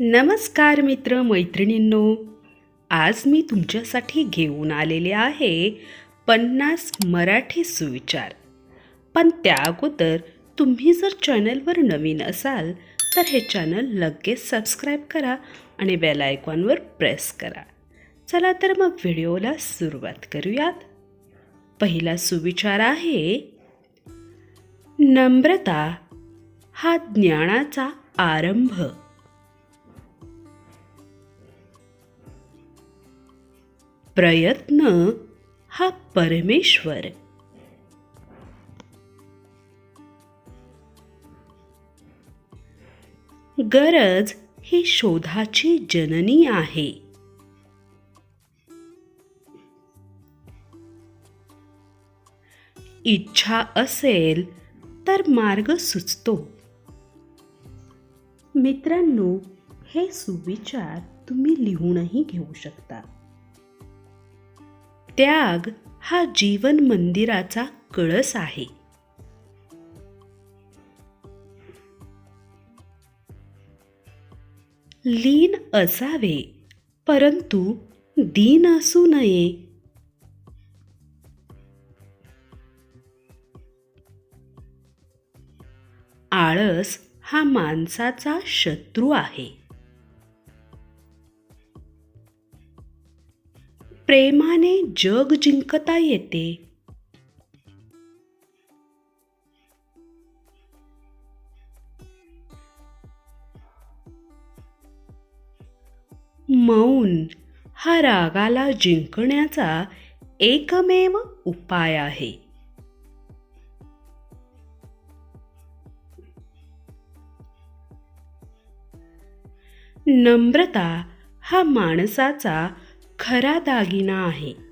नमस्कार मित्र मैत्रिणींनो. आज मी तुमच्यासाठी घेऊन आलेले आहे पन्नास मराठी सुविचार. पण त्या अगोदर तुम्ही जर चॅनलवर नवीन असाल तर हे चॅनल लगेच सबस्क्राईब करा आणि बेल आयकॉनवर प्रेस करा. चला तर मग व्हिडिओला सुरुवात करूयात. पहिला सुविचार आहे नम्रता हा ज्ञानाचा आरंभ. प्रयत्न हा परमेश्वर. गरज ही शोधाची जननी आहे. इच्छा असेल तर मार्ग सुचतो. मित्रांनो हे सुविचार तुम्ही लिहूनही घेऊ शकता. त्याग हा जीवन मंदिराचा कळस आहे. लीन असावे परंतु दीन असू नये. आळस हा माणसाचा शत्रू आहे. प्रेमाने जग जिंकता येते. मौन हा रागाला जिंकण्याचा एकमेव उपाय आहे. नम्रता हा माणसाचा खरा दागिना आहे.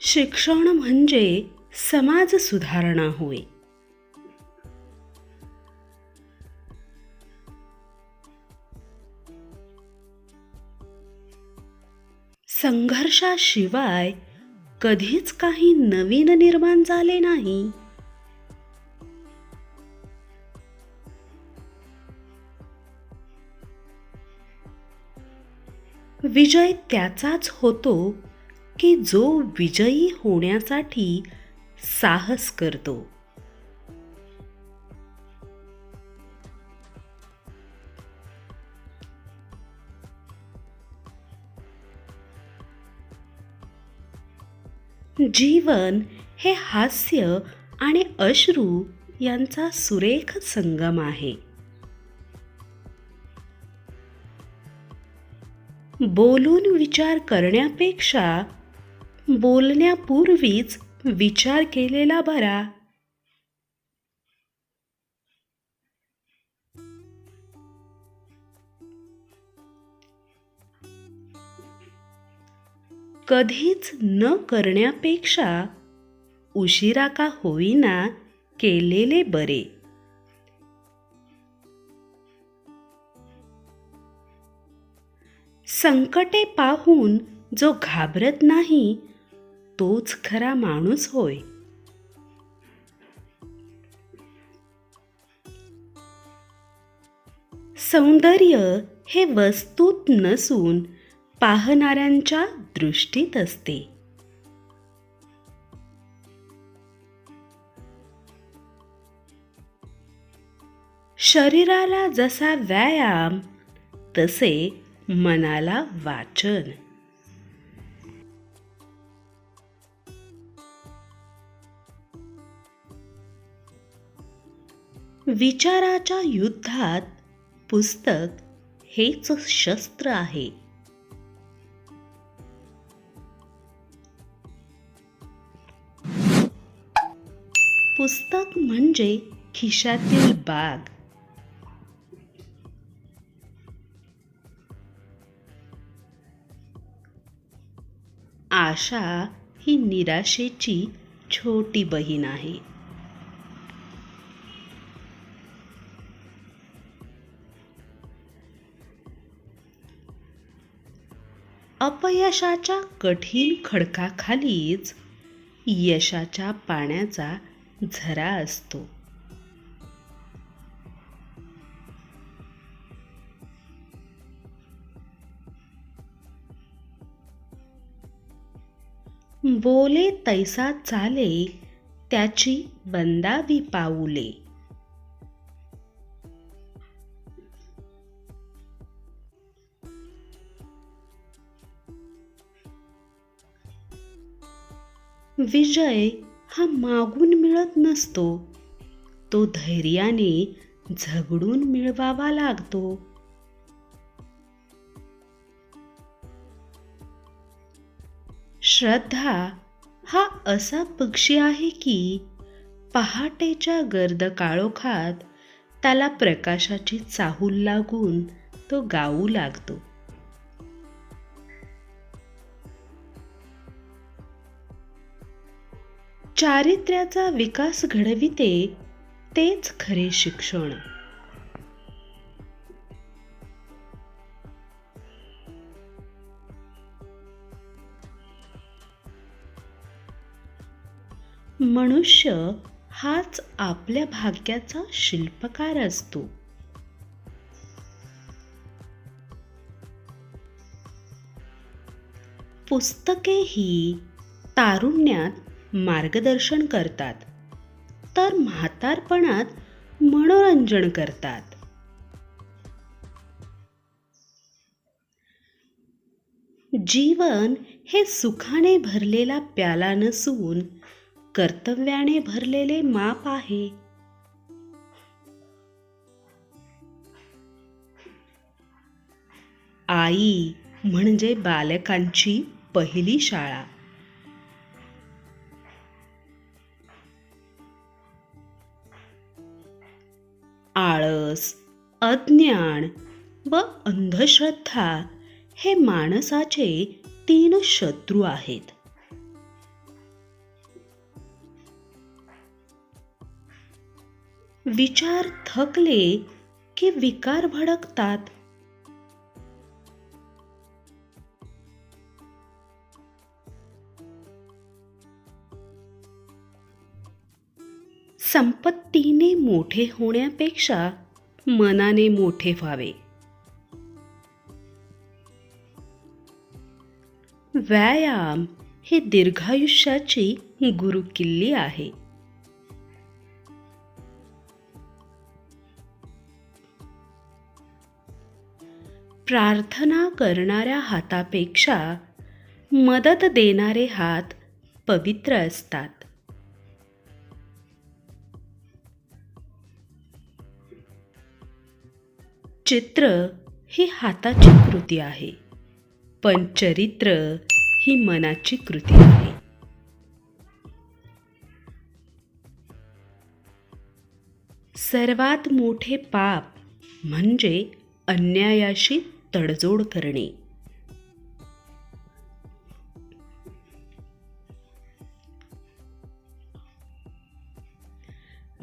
शिक्षण म्हणजे समाज सुधारणा होय. संघर्षाशिवाय कधीच काही नवीन निर्माण झाले नाही. विजय त्याचाच होतो की जो विजयी होण्यासाठी साहस करतो. जीवन हे हास्य आणि अश्रू यांचा सुरेख संगम आहे. बोलून विचार करण्यापेक्षा बोलण्यापूर्वीच विचार केलेला बरा. कधीच न करण्यापेक्षा उशिरा का होईना केलेले बरे. संकटे पाहून जो घाबरत नाही तोच खरा माणूस होय. सौंदर्य हे वस्तूत नसून पाहणाऱ्यांच्या दृष्टीत असते. शरीराला जसा व्यायाम तसे मनाला वाचन. विचाराच्या युद्धात पुस्तक हेच शस्त्र आहे. पुस्तक म्हणजे खिशातील बाग. आशा ही निराशेची छोटी बहीण आहे. अपयशाच्या कठीण खडकाखालीच यशाच्या पाण्याचा झरा असतो. बोले तैसा चाले त्याची बंदावी पाऊले. विजय हा मागून मिळत नसतो. तो धैर्याने झगडून मिळवावा लागतो. श्रद्धा हा असा पक्षी आहे की पहाटेच्या गर्द काळोखात त्याला प्रकाशाची चाहूल लागून तो गाऊ लागतो. चारित्र्याचा विकास घडविते तेच खरे शिक्षण. मनुष्य हाच आपल्या भाग्याचा शिल्पकार असतो. पुस्तके ही तारुण्यात मार्गदर्शन करतात तर म्हातारपणात मनोरंजन करतात. जीवन हे सुखाने भरलेला प्याला नसून कर्तव्याने भरलेले माप आहे. आई म्हणजे बालकांची पहिली शाळा. आळस अज्ञान व अंधश्रद्धा हे माणसाचे तीन शत्रू आहेत. विचार थकले की विकार भडकतात. संपत्तीने मोठे होण्यापेक्षा मनाने मोठे व्हावे. व्यायाम ही दीर्घायुष्याची गुरुकिल्ली आहे. प्रार्थना करणाऱ्या हातापेक्षा मदत देणारे हात पवित्र असतात. चित्र ही हाताची कृती आहे पण चरित्र ही मनाची कृती आहे. सर्वात मोठे पाप म्हणजे अन्यायाशी तडजोड करणे.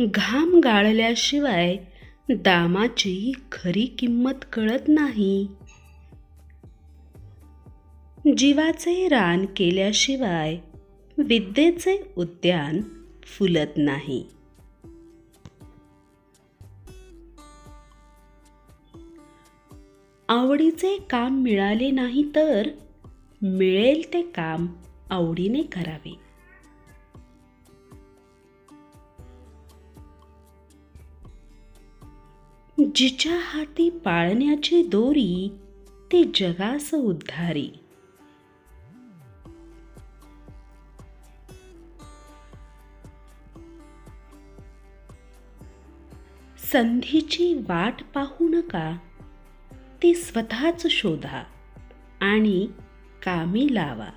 घाम गाळल्याशिवाय दामाची खरी किंमत कळत नाही. जीवाचे रान केल्याशिवाय विद्येचे उद्यान फुलत नाही. आवडीचे काम मिळाले नाही तर मिळेल ते काम आवडीने करावे. जिच्या हाती पाळण्याची दोरी ते जगास उद्धारी. संधीची वाट पाहू नका. ती स्वतःच शोधा आणि कामी लावा.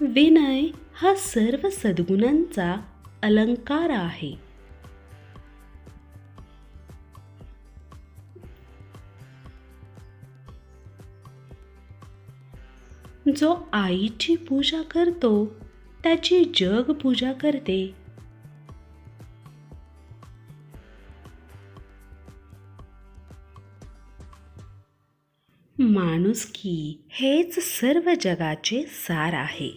विनय हा सर्व सद्गुणांचा अलंकार आहे. जो आईची पूजा करतो त्याची जग पूजा करते माणुसकी हेच सर्व जगाचे सार आहे.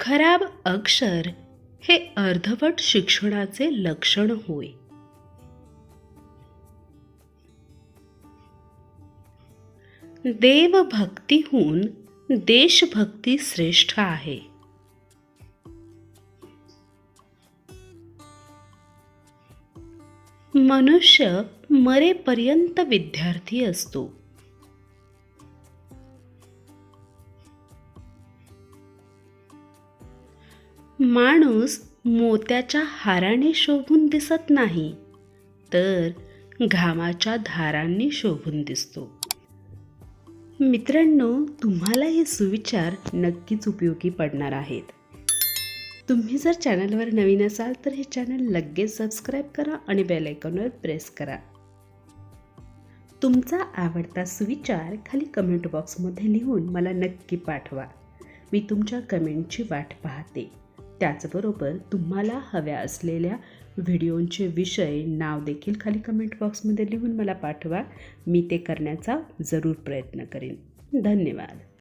खराब अक्षर हे अर्धवट शिक्षणाचे लक्षण होय. देवभक्तीहून देशभक्ती श्रेष्ठ आहे. मनुष्य मरेपर्यंत विद्यार्थी असतो. माणूस मोत्याच्या हाराने शोभून दिसत नाही तर घामाच्या धारांनी शोभून दिसतो. मित्रांनो तुम्हाला हे सुविचार नक्कीच उपयोगी पडणार आहेत. तुम्ही जर चॅनलवर नवीन असाल तर हे चॅनल लगेच सबस्क्राईब करा आणि बेल आयकॉनवर प्रेस करा. तुमचा आवडता सुविचार खाली कमेंट बॉक्समध्ये लिहून मला नक्की पाठवा. मी तुमच्या कमेंटची वाट पाहते. त्याचबरोबर तुम्हाला हव्या असलेल्या व्हिडिओंचे विषय नाव देखील खाली कमेंट बॉक्समध्ये लिहून मला पाठवा. मी ते करण्याचा जरूर प्रयत्न करेन. धन्यवाद.